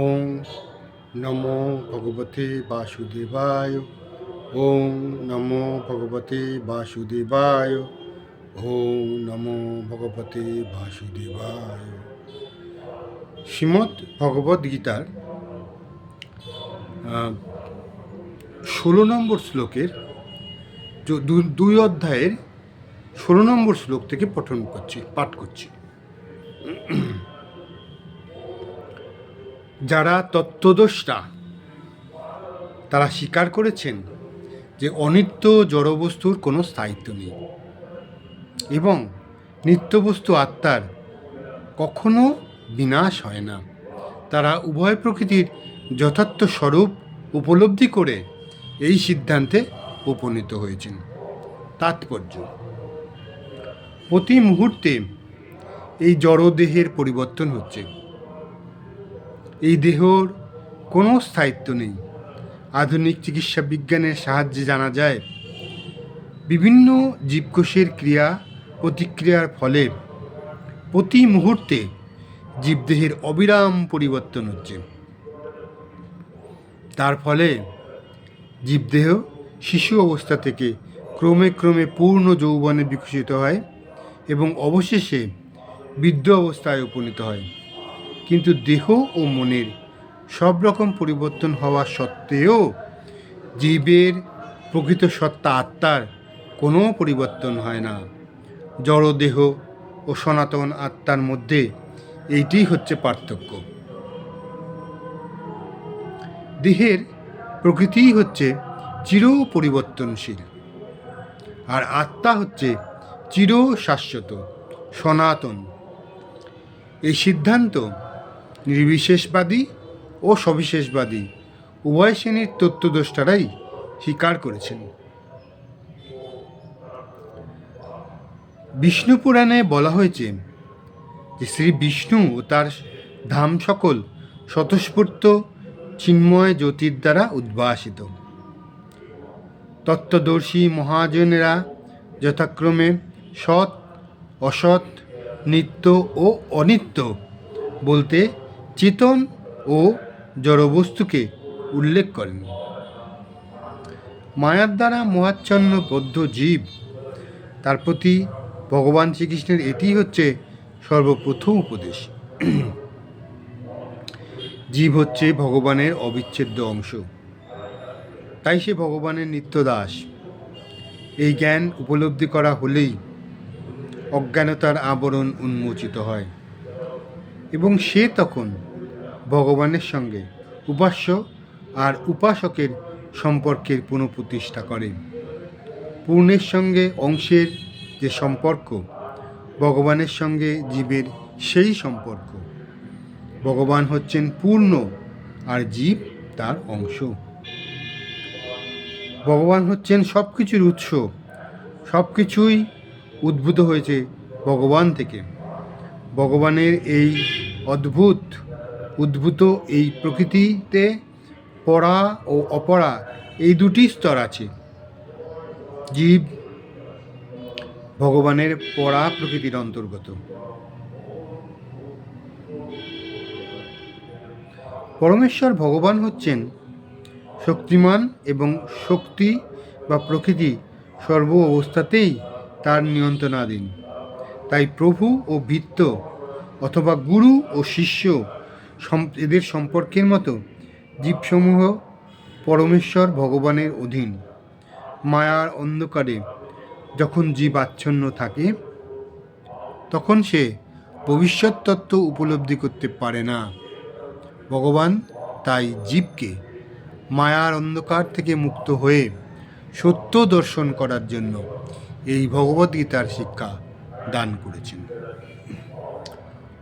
ওং নমো ভগবতে বাসুদেবায় ওং নমো ভগবতে বাসুদেবায় ওং নমো ভগবতে বাসুদেবায়। শ্রীমৎ ভগবদ্ গীতার ষোলো নম্বর শ্লোকের দুই অধ্যায়ের ষোলো নম্বর শ্লোক থেকে পঠন করছি, পাঠ করছি। যারা তত্ত্বদোষটা তারা স্বীকার করেছেন যে অনিত্য জড়বস্তুর কোনো স্থায়িত্ব নেই এবং নিত্যবস্তু আত্মার কখনো বিনাশ হয় না। তারা উভয় প্রকৃতির যথার্থ স্বরূপ উপলব্ধি করে এই সিদ্ধান্তে উপনীত হয়েছেন। তাৎপর্য। প্রতি মুহূর্তে এই জড়দেহের পরিবর্তন হচ্ছে। এই দেহর কোনো স্থায়িত্ব নেই। আধুনিক চিকিৎসা বিজ্ঞানের সাহায্যে জানা যায়, বিভিন্ন জীবকোষের ক্রিয়া প্রতিক্রিয়ার ফলে প্রতি মুহূর্তে জীবদেহের অবিরাম পরিবর্তন হচ্ছে। তার ফলে জীবদেহ শিশু অবস্থা থেকে ক্রমে ক্রমে পূর্ণ যৌবনে বিকশিত হয় এবং অবশেষে বৃদ্ধ অবস্থায় উপনীত হয়। কিন্তু দেহ ও মনের সব রকম পরিবর্তন হওয়া সত্ত্বেও জীবের প্রকৃত সত্তা আত্মার কোনো পরিবর্তন হয় না। জড়দেহ ও সনাতন আত্মার মধ্যে এইটি হচ্ছে পার্থক্য। দেহের প্রকৃতিই হচ্ছে চির পরিবর্তনশীল। আর আত্মা হচ্ছে চির শাশ্বত, সনাতন। এই সিদ্ধান্ত নির্বিশেষবাদী ও সবিশেষবাদী উভয় শ্রেণির তত্ত্বদ্রষ্টারাই স্বীকার করেছেন। বিষ্ণু পুরাণে বলা হয়েছে যে শ্রী বিষ্ণু ও তার ধাম সকল স্বতঃস্ফূর্ত চিন্ময় জ্যোতির দ্বারা উদ্ভাসিত। তত্ত্বদর্শী মহাজনেরা যথাক্রমে সৎ, অসৎ, নিত্য ও অনিত্য বলতে চেতন ও জড়বস্তুকে উল্লেখ করেন। মায়ার দ্বারা মোহাচ্ছন্ন বদ্ধ জীব, তার প্রতি ভগবান শ্রীকৃষ্ণের এটি হচ্ছে সর্বপ্রথম উপদেশ। জীব হচ্ছে ভগবানের অবিচ্ছেদ্য অংশ। তাই সে ভগবানের নিত্য দাস এই জ্ঞান উপলব্ধি করা হলেই অজ্ঞানতার আবরণ উন্মোচিত হয়। এবং সে তখন ভগবানের সঙ্গে উপাস্য আর উপাসকের সম্পর্কের পুনঃপ্রতিষ্ঠা করেন পূর্ণের সঙ্গে অংশের যে সম্পর্ক, ভগবানের সঙ্গে জীবের সেই সম্পর্ক। ভগবান হচ্ছেন পূর্ণ আর জীব তার অংশ। ভগবান হচ্ছেন সব কিছুর উৎস সব কিছুই উদ্ভূত হয়েছে ভগবান থেকে। ভগবানের এই অদ্ভুত, উদ্ভূত এই প্রকৃতিতে পড়া ও অপরা এই দুটি স্তর আছে। জীব ভগবানের পড়া প্রকৃতির অন্তর্গত। পরমেশ্বর ভগবান হচ্ছেন শক্তিমান এবং শক্তি বা প্রকৃতি সর্ব অবস্থাতেই তার নিয়ন্ত্রণাধীন। তাই প্রভু ও বৃত্ত অথবা গুরু ও শিষ্য এদের সম্পর্কের মতো জীবসমূহ পরমেশ্বর ভগবানের অধীন। মায়ার অন্ধকারে যখন জীব আচ্ছন্ন থাকে, তখন সে ভবিষ্যৎ তত্ত্ব উপলব্ধি করতে পারে না। ভগবান তাই জীবকে মায়ার অন্ধকার থেকে মুক্ত হয়ে সত্য দর্শন করার জন্য এই ভগবদ্গীতার শিক্ষা দান করেছেন।